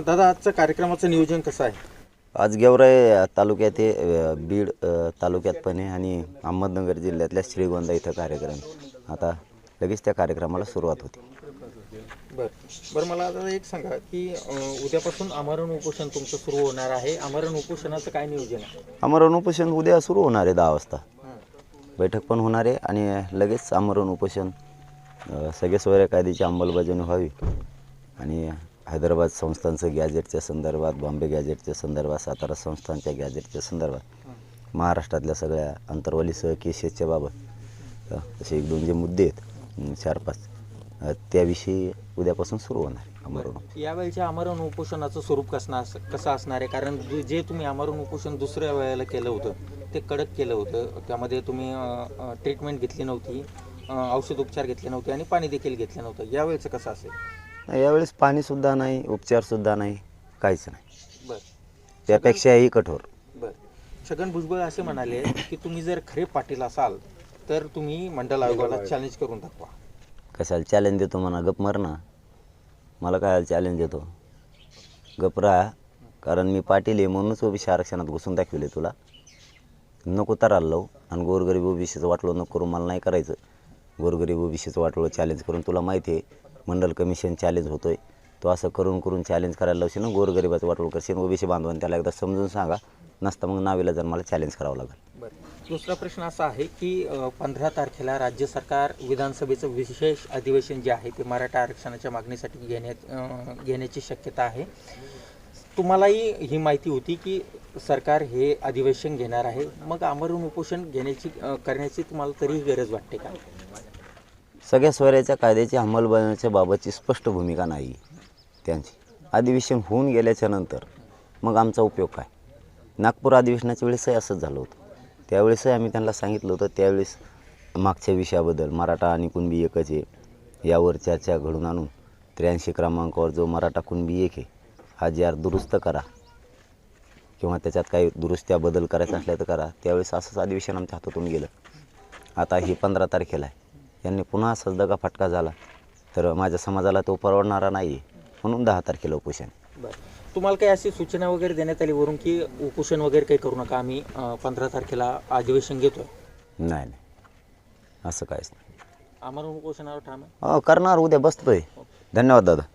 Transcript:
दादा आजचं कार्यक्रमाचं नियोजन कसं आहे? आज गेवराई तालुक्यात हे अ, बीड अ, तालुक्यात पण आहे आणि अहमदनगर जिल्ह्यातल्या श्रीगोंदा इथं कार्यक्रम आहे. आता लगेच त्या कार्यक्रमाला सुरुवात होती. बरं. बरं मला आता एक सांगा की अं, उद्यापासून आमरण उपोषण तुमचं सुरू होणार आहे. आमरण उपोषणाचं काय नियोजन आहे? आमरण उपोषण उद्या सुरू होणार आहे दहा वाजता. बैठक पण होणार आहे आणि लगेच आमरण उपोषण अ, सगळे सोयऱ्या कायद्याची अंमलबजावणी व्हावी. आणि हैदराबाद संस्थांचं गॅजेटच्या संदर्भात बॉम्बे गॅजेटच्या संदर्भात सातारा संस्थांच्या गॅजेटच्या संदर्भात महाराष्ट्रातल्या सगळ्या अंतर्वालीसह केसेसच्या बाबत असे एक दोन जे मुद्दे आहेत चार पाच त्याविषयी उद्यापासून सुरू होणार आहे यावेळच्या अमरण उपोषणाचं स्वरूप कसं कसं असणार आहे? कारण जे- जे तुम्ही अमरण उपोषण दुसऱ्या वेळेला केलं होतं ते कडक केलं होतं. त्यामध्ये तुम्ही ट्रीटमेंट घेतली नव्हती औषध उपचार घेतले नव्हते आणि पाणी देखील घेतलं नव्हतं. यावेळेचं कसं असेल? यावेळेस पाणीसुद्धा नाही उपचारसुद्धा नाही काहीच नाही. बरं. त्यापेक्षाही कठोर. बर. छगन भुजबळ असे म्हणाले की तुम्ही जर खरे पाटील असाल तर तुम्ही मंडल आयोगाला चॅलेंज करून दाखवा. कशाला चॅलेंज देतो म्हणा? गप मर ना. मला काय चॅलेंज देतो? गप राहा. कारण मी पाटील आहे म्हणूनच ओबीसी आरक्षणात घुसून दाखविले तुला. नको तराला लावू. आणि गोरगरीब ओबीसीचं वाटलं नको करून मला नाही करायचं. गोरगरीब ओबीसीचं वाटलं चॅलेंज करून तुला माहिती आहे. मंडल कमिशन चॅलेंज होतो आहे तो असं करून करून चॅलेंज करायला लावशील ना गोरगरिबाचं वाटलं करशील ओबीसी बांधवान त्याला एकदा समजून सांगा. नसता मग नावेला जर मला चॅलेंज करावं लागेल. दुसरा प्रश्न असा आहे की पंधरा तारखेला राज्य सरकार विधानसभेचं विशेष अधिवेशन जे आहे ते मराठा आरक्षणाच्या मागणीसाठी घेण्यात घेण्याची शक्यता आहे. तुम्हालाही ही माहिती होती की सरकार हे अधिवेशन घेणार आहे. मग आमरण उपोषण घेण्याची करण्याची तुम्हाला तरीही गरज वाटते का? सगळ्या स्वराच्या कायद्याची अंमलबजावणीच्या बाबतची स्पष्ट भूमिका नाही. त्यांची. अधिवेशन होऊन गेल्याच्यानंतर मग आमचा उपयोग काय? नागपूर अधिवेशनाच्या वेळेसही असंच झालं होतं. त्यावेळेसही आम्ही त्यांना सांगितलं होतं त्यावेळेस मागच्या विषयाबद्दल मराठा आणि कुणबी एकच आहे. यावर चर्चा घडून आणून त्र्याऐंशी क्रमांकावर जो मराठा कुणबी एक आहे हा जी आर दुरुस्त करा किंवा त्याच्यात काही दुरुस्त्या बदल करायचा असल्या तर करा. त्यावेळेस असंच अधिवेशन आमच्या हातातून गेलं. आता ही पंधरा तारखेला आहे. यांनी पुन्हा असाच दगा फटका झाला. तर माझ्या समाजाला तो परवडणारा नाही म्हणून दहा तारखेला उपोषण. तुम्हाला काही अशी सूचना वगैरे देण्यात आली वरून की उपोषण वगैरे काही करू नका आम्ही पंधरा तारखेला अधिवेशन घेतोय? नाही नाही. असं काहीच नाही. आम्हाला उपोषणावर ठाम हो करणार उद्या बसतोय. धन्यवाद दादा.